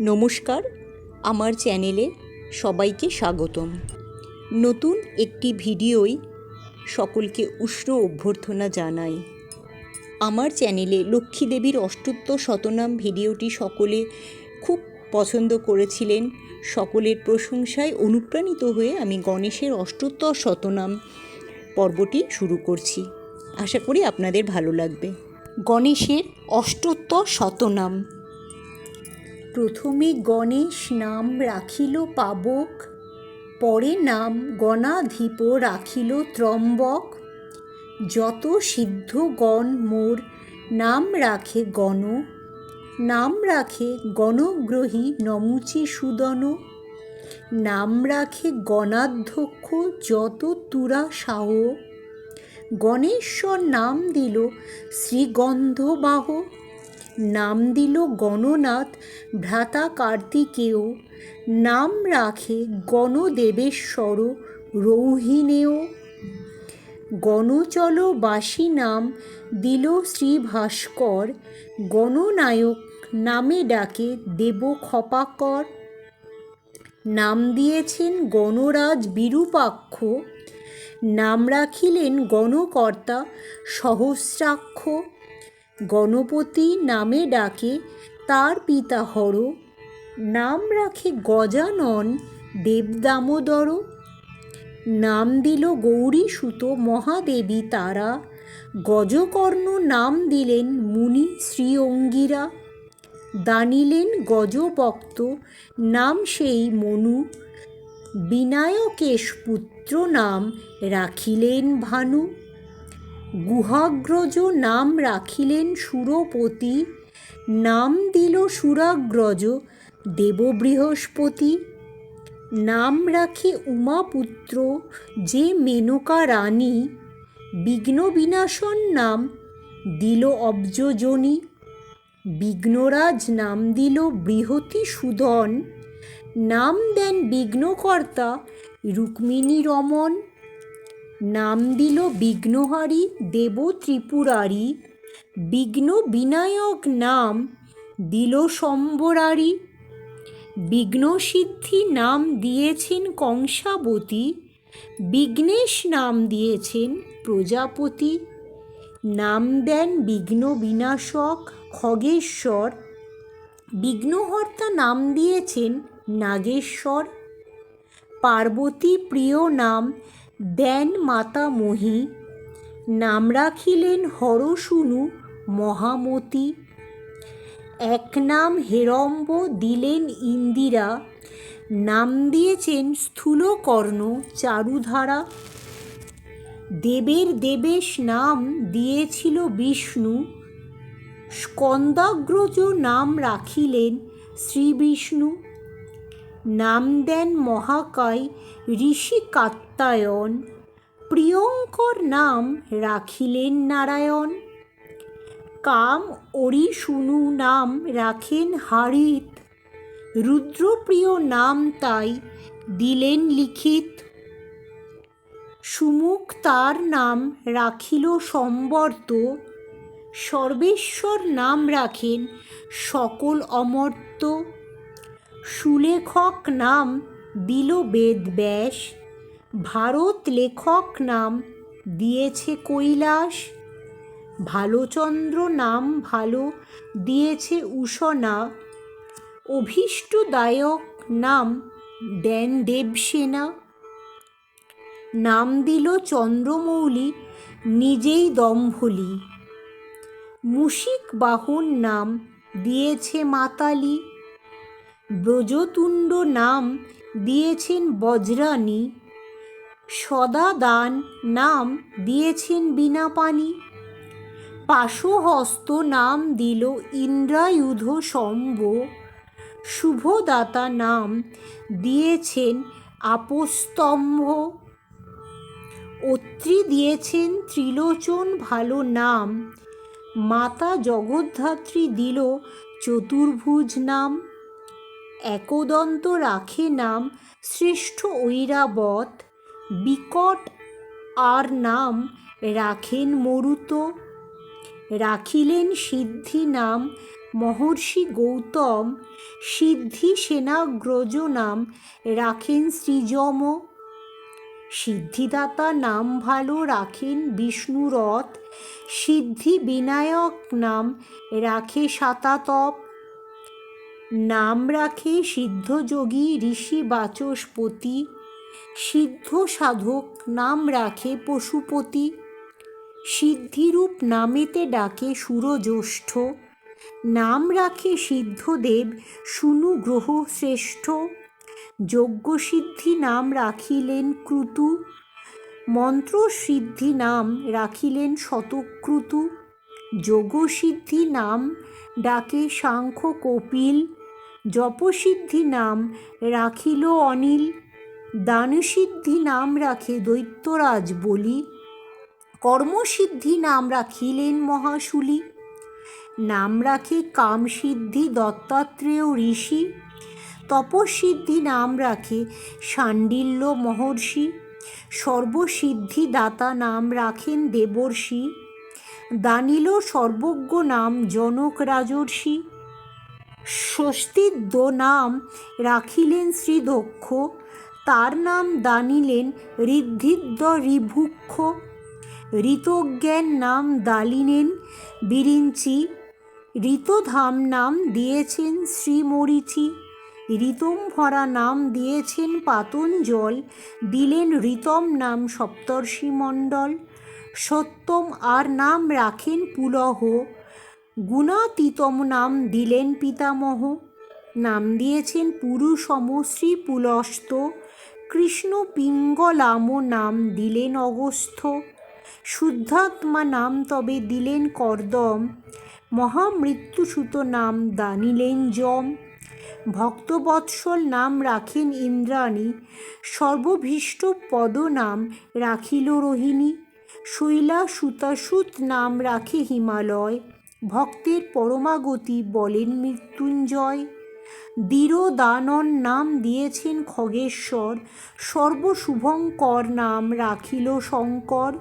নমস্কার, আমার চ্যানেলে সবাইকে স্বাগতম। নতুন একটি ভিডিওই সকলকে উষ্ণ অভ্যর্থনা জানাই। আমার চ্যানেলে লক্ষ্মী দেবীর শতনাম ভিডিওটি সকলে খুব পছন্দ করেছিলেন। সকলের প্রশংসায় অনুপ্রাণিত হয়ে আমি গণেশের অষ্টোত্তর শতনাম পর্বটি শুরু করছি। আশা করি আপনাদের ভালো লাগবে। গণেশের অষ্টোত্তর শতনাম। প্রথমে গণেশ নাম রাখিল পাবক, পরে নাম গণাধিপ রাখিল ত্রম্বক। যত সিদ্ধ গণ মোর নাম রাখে গণ, নাম রাখে গণগ্রহী নমুচি সুদন। নাম রাখে গণাধ্যক্ষ যত তুরা সাহ। গণেশ্বর নাম দিল শ্রীগন্ধবাহ। নাম দিল গণনাথ, ভ্রাতা কার্তিকেয়। নাম রাখে গণদেবেশ্বর, রৌহিণেয়। গণচলবাসী নাম দিল শ্রী ভাস্কর গণনায়ক নামে ডাকে দেব খপাকর নাম দিয়েছেন গণরাজ বিরূপাক্ষ। নাম রাখিলেন গণকর্তা সহস্রাক্ষ। গণপতি নামে ডাকে, তার পিতা হর। নাম রাখে গজানন দেবদামোদর নাম দিল গৌরী সুত মহাদেবী তারা। গজকর্ণ নাম দিলেন মুনি শ্রীঅঙ্গিরা। দানিলেন গজবক্ত নাম সেই মনু। বিনায়কেশ পুত্র নাম রাখিলেন ভানু। গুহাগ্রজ নাম রাখিলেন সুরপতি, নাম দিল সুরাগ্রজ দেব বৃহস্পতি নাম রাখে উমাপুত্র যে মেনকা রানী। বিঘ্ন বিনাশন নাম দিল অব্জজনী। বিঘ্নরাজ নাম দিল বৃহতি সুদন নাম দেন বিঘ্নকর্তা রুক্মিণী রমন নাম দিল বিঘ্নহারি দেব ত্রিপুরারি বিঘ্ন বিনায়ক নাম দিল সম্বরারি। বিঘ্নসিদ্ধি নাম দিয়েছেন কংসাবতী। বিঘ্নেশ নাম দিয়েছেন প্রজাপতি। নাম দেন বিঘ্ন বিনাশক খগেশ্বর। বিঘ্নহর্তা নাম দিয়েছেন নাগেশ্বর। পার্বতী প্রিয় নাম দেন মাতামহী নাম রাখিলেন হরশুনু মহামতি। এক নাম হেরম্ব দিলেন ইন্দিরা। নাম দিয়েছেন স্থূলকর্ণ চারুধারা। দেবের দেবেশ নাম দিয়েছিল বিষ্ণু। স্কন্দাগ্রজ নাম রাখিলেন শ্রীবিষ্ণু। নাম দেন মহাকায় ঋষি কাত্তায়ন প্রিয়ঙ্কর নাম রাখিলেন নারায়ণ। কাম অরি শুনু নাম রাখেন হারিত। রুদ্রপ্রিয় নাম তাই দিলেন লিখিত। সুমুখ তার নাম রাখিল সম্বর্ত। সর্বেশ্বর নাম রাখেন সকল অমর্ত্য। সুলেখক নাম দিল বেদব্যাস। ভারত লেখক নাম দিয়েছে কৈলাস, ভালোচন্দ্র নাম ভালো দিয়েছে উষনা, অভীষ্টদায়ক নাম দেন দেবসেনা। নাম দিল চন্দ্রমৌলি, নিজেই দম্ভলি। মুশিক বাহন নাম দিয়েছে মাতালি। ব্রজতুণ্ড নাম দিয়েছেন বজ্রানী। সদাদান নাম দিয়েছেন বিনাপানি পাশহস্ত নাম দিল ইন্দ্রায়ুধ শম্ভ শুভদাতা নাম দিয়েছেন আপস্তম্ভ। অত্রি দিয়েছেন ত্রিলোচন ভালো নাম। মাতা জগদ্ধাত্রী দিল চতুর্ভুজ নাম। একদন্ত রাখে নাম শ্রেষ্ঠ ঐরাবত। বিকট আর নাম রাখেন মরুত। রাখিলেন সিদ্ধি নাম মহর্ষি গৌতম। সিদ্ধি সেনাগ্রজ নাম রাখেন সৃজম। সিদ্ধিদাতা নাম ভালো রাখেন বিষ্ণুরথ। সিদ্ধি বিনায়ক নাম রাখে সাতাতপ। নাম রাখে সিদ্ধযোগী ঋষি বাচস্পতি। সিদ্ধ সাধক নাম রাখে পশুপতি। সিদ্ধিরূপ নামেতে ডাকে সুরজ্যেষ্ঠ। নাম রাখে সিদ্ধদেব শুনু গ্রহ শ্রেষ্ঠ। যজ্ঞসিদ্ধি নাম রাখিলেন ক্রুতু। মন্ত্রসিদ্ধি নাম রাখিলেন শতক্রুতু। যোগসিদ্ধি নাম ডাকে সাংখ্য কপিল। জপসিদ্ধি নাম রাখিল অনিল। দানসিদ্ধি নাম রাখে দৈত্যরাজ বলি, কর্মসিদ্ধি নাম রাখিলেন মহাশুলি। নাম রাখে কামসিদ্ধি দত্তাত্রেয় ঋষি, তপসিদ্ধি নাম রাখে শাণ্ডিল্য মহর্ষি, সর্বসিদ্ধি দাতা নাম রাখেন দেবর্ষি, দানিল সর্বজ্ঞ নাম জনক রাজর্ষি। স্বস্তিদ্য নাম রাখিলেন শ্রীদক্ষ তার নাম দানিলেন ঋদ্ধিদ্য ঋভুক্ষ ঋতজ্ঞান নাম দালিনেন বিরিঞ্চি। ঋতধাম নাম দিয়েছেন শ্রীমরিচি। ঋতম ভরা নাম দিয়েছেন পাতঞ্জল। দিলেন ঋতম নাম সপ্তর্ষি মণ্ডল। সত্যম আর নাম রাখেন পুলহ। গুণাতীতম নাম দিলেন পিতামহ। নাম দিয়েছেন পুরুষম শ্রী পুলস্ত। কৃষ্ণ পিঙ্গলাম নাম দিলেন অগস্থ। শুদ্ধাত্মা নাম তবে দিলেন কর্দম। মহামৃত্যুসূত নাম দানিলেন যম ভক্তবৎসল নাম রাখেন ইন্দ্রাণী। সর্বভীষ্ট পদ নাম রাখিল রোহিণী। শৈলা সুতাসুত নাম রাখে হিমালয়। ভক্তের পরমাগতি বলেন মৃত্যুঞ্জয়। দৃঢ়দানন নাম দিয়েছেন খগেশ্বর। সর্বশুভঙ্কর নাম রাখিল শঙ্কর।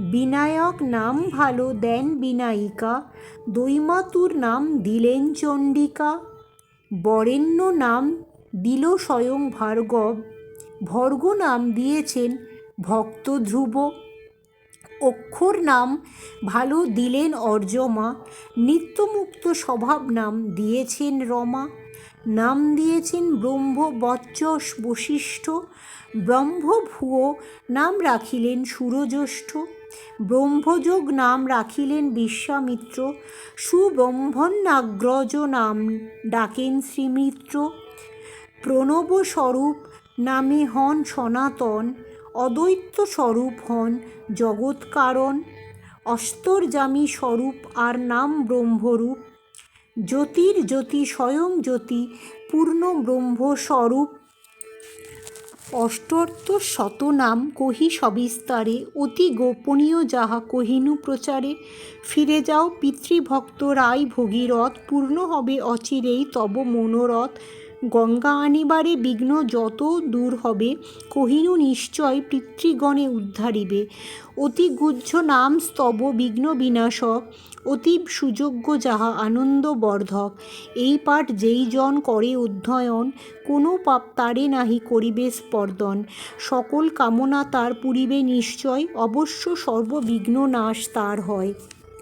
বিনায়ক নাম ভালো দেন বিনায়িকা। দৈমাতুর নাম দিলেন চণ্ডিকা। বরেণ্য নাম দিল স্বয়ং ভার্গব। ভর্গ নাম দিয়েছেন ভক্ত ধ্রুব অক্ষর নাম ভালো দিলেন অর্জমা। নিত্যমুক্ত স্বভাব নাম দিয়েছেন রমা। নাম দিয়েছেন ব্রহ্ম বচ্চস বশিষ্ঠ। ব্রহ্মভুয়ো নাম রাখিলেন সুরজ্যেষ্ঠ। ব্রহ্মযোগ নাম রাখিলেন বিশ্বামিত্র। সুব্রহ্মণ্যাগ্রজ নাম ডাকেন শ্রীমিত্র। প্রণব স্বরূপ নামে হন সনাতন। অদ্বৈত স্বরূপ হন জগৎকারণ। অস্তর্জামী স্বরূপ আর নাম ব্রহ্মরূপ। জ্যোতির জ্যোতি স্বয়ং জ্যোতি, পূর্ণ ব্রহ্মস্বরূপ অষ্টর্থ শতনাম কহি সবিস্তারে, অতি গোপনীয় যাহা কহিনু প্রচারে। ফিরে যাও পিতৃভক্ত রায় ভগীরথ, পূর্ণ হবে অচিরেই তব মনোরথ। গঙ্গা আনিবারে বিঘ্ন যত দূর হবে, কহিনু নিশ্চয় পিতৃগণে উদ্ধারিবে। অতি গুহ্য নাম স্তব বিঘ্ন বিনাশক অতি সুযোগ্য যাহা আনন্দবর্ধক। এই পাঠ যেই জন করে অধ্যয়ন, কোনো পাপ তারে নাহি করিবে স্পর্দন। সকল কামনা তার পুরিবে নিশ্চয়, অবশ্য সর্ববিঘ্ন নাশ তার হয়।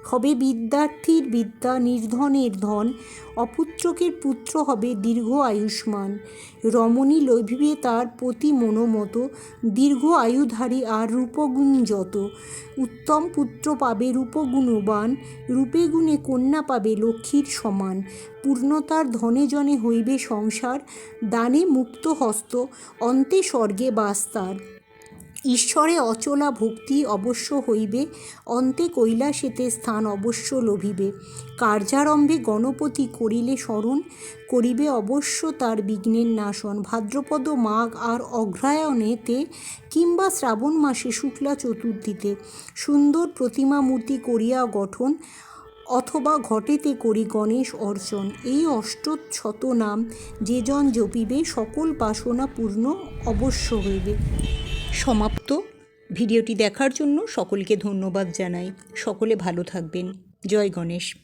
হবে বিদ্যার্থীর বিদ্যা নির্ধনের ধন, অপুত্রকের পুত্র হবে দীর্ঘ আয়ুষ্মান। রমণী লভিবে তার প্রতি মনোমত, দীর্ঘ আয়ুধারী আর রূপগুণ যত। উত্তম পুত্র পাবে রূপগুণবান, রূপে গুণে কন্যা পাবে লক্ষ্মীর সমান। পূর্ণতার ধনে জনে হইবে সংসার, দানে মুক্ত হস্ত, অন্তে স্বর্গে বাস তার। ঈশ্বরে অচলা ভক্তি অবশ্য হইবে, অন্তে কৈলাসেতে স্থান অবশ্য লভিবে। কার্যারম্ভে গণপতি করিলে স্মরণ, করিবে অবশ্য তার বিঘ্নের নাশন। ভাদ্রপদ মাঘ আর অগ্রায়ণেতে কিংবা শ্রাবণ মাসে শুক্লা চতুর্থীতে সুন্দর প্রতিমা মূর্তি করিয়া গঠন অথবা ঘটেতে করি গণেশ অর্চন। এই অষ্টশত নাম যে জন জপিবে, সকল বাসনা পূর্ণ অবশ্য হইবে। সমাপ্ত। ভিডিওটি দেখার জন্য সকলকে ধন্যবাদ জানাই। সকলে ভালো থাকবেন। জয় গণেশ।